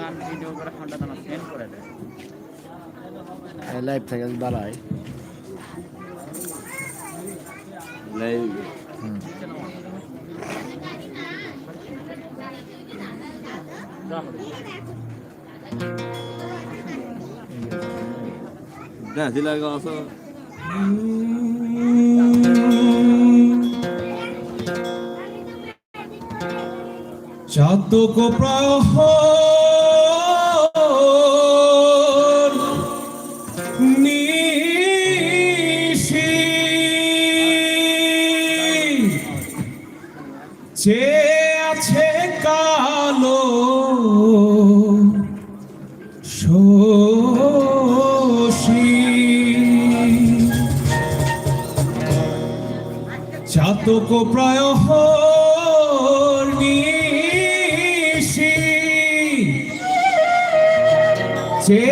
গান ভিডিও করে ফোনটা তোমার সেন্ড করে দেয়? লাইভ থেকে বাড়াই চাতক প্রহর শোষী চাতক প্রায় নিশি। যে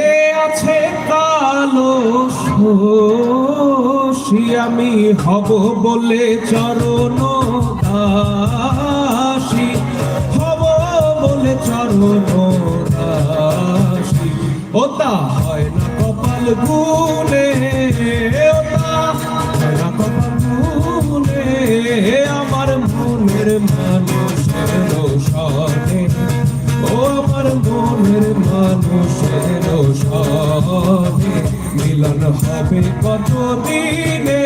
আছে কালো শোষী আমি হব বলে চরণ দাসী। হব বলে চরণ দাসী। ওটা হয় না কপাল গুনে ওটা হয় না কপাল গুনে আমার মনের মানুষের সনে ও আমার মনের মানুষের সনে মিলন হবে কত দিনে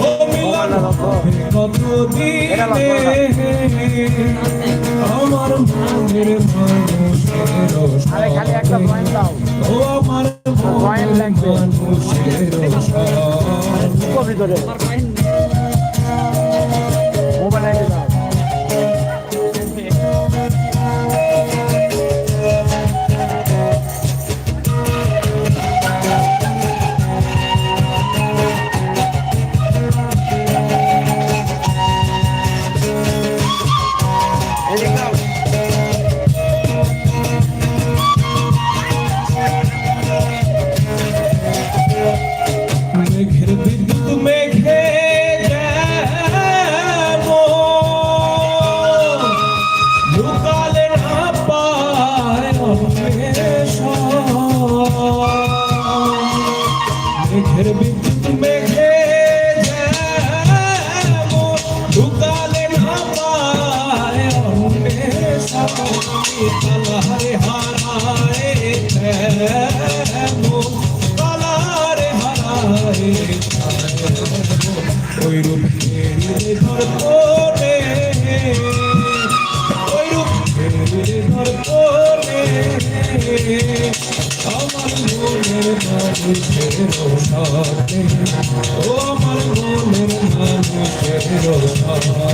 ও মিলন হবে কত দিনে আমার মনের মানুষের আরে খালি একটা পয়েন্ট দাও। ও আমার পয়েন্ট লাগবে। ভিতরে। ওই রূপের ধর করে। ওই রূপের ধর করে। আমার মনের মানুষের সাথে ও আমার মনের মানুষের সাথে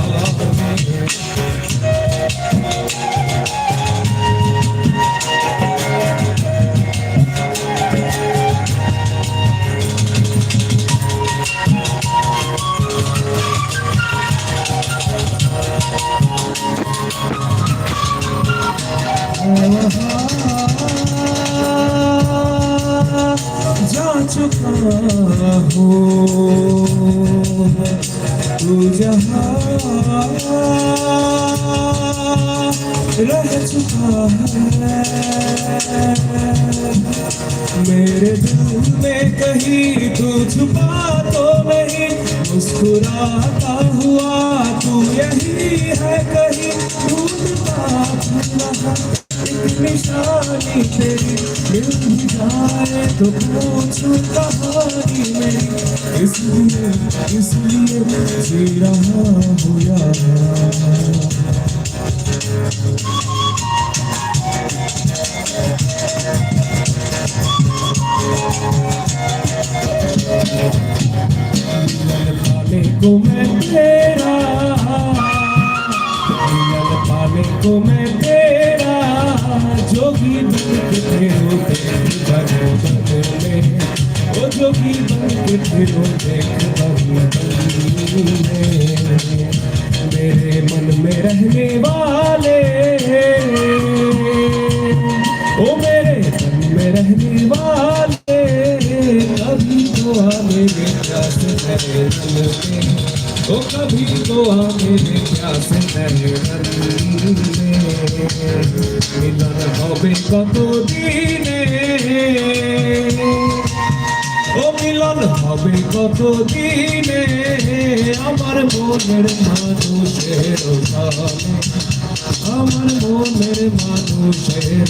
चुका हूँ। तू रह चुका है, मेरे दिल में कहीं तू छुपा तो नहीं, मुस्कुराता हुआ तू यही है कहीं। निशानी तेरी भी जाए तो पूछूँ कहानी मेरी इसलिए इसलिए जी रहा को मैं तेरा पाने को मैं तेरा जोगी बन के तेरो देख बनो बदले ओ जोगी बन के देख बनो बदले मेरे मन में रहने वाले ओ मेरे मन में रहने वाले कभी तो मेरे प्यास दिल में ओ कभी तो मेरे प्यास दिल में মিলন হবে কত দিনে ও মিলন হবে কত দিনে আমার মনের মানুষের আমার মনের মানুষের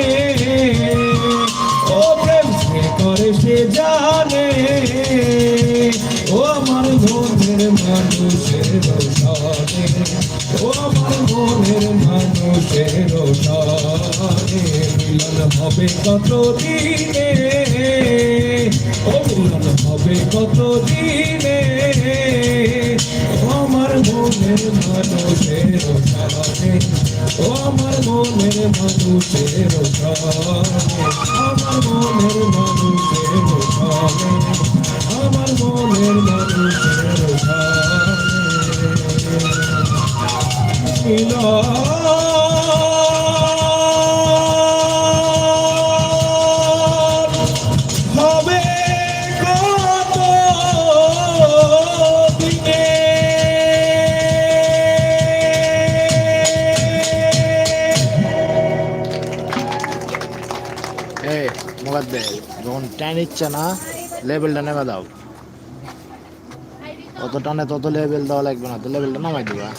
মিলন হবে কত দিনে ও মিলন হবে কত দিনে আমার মনের মানুষের ও আমার মনের মানুষের এই মোকাদ্দে যখন টান ইচ্ছে না লেভেলটা নেমে দাও। অত টানে তত লেভেল দেওয়া লাগবে না, তো লেভেলটা নামাই দিবা।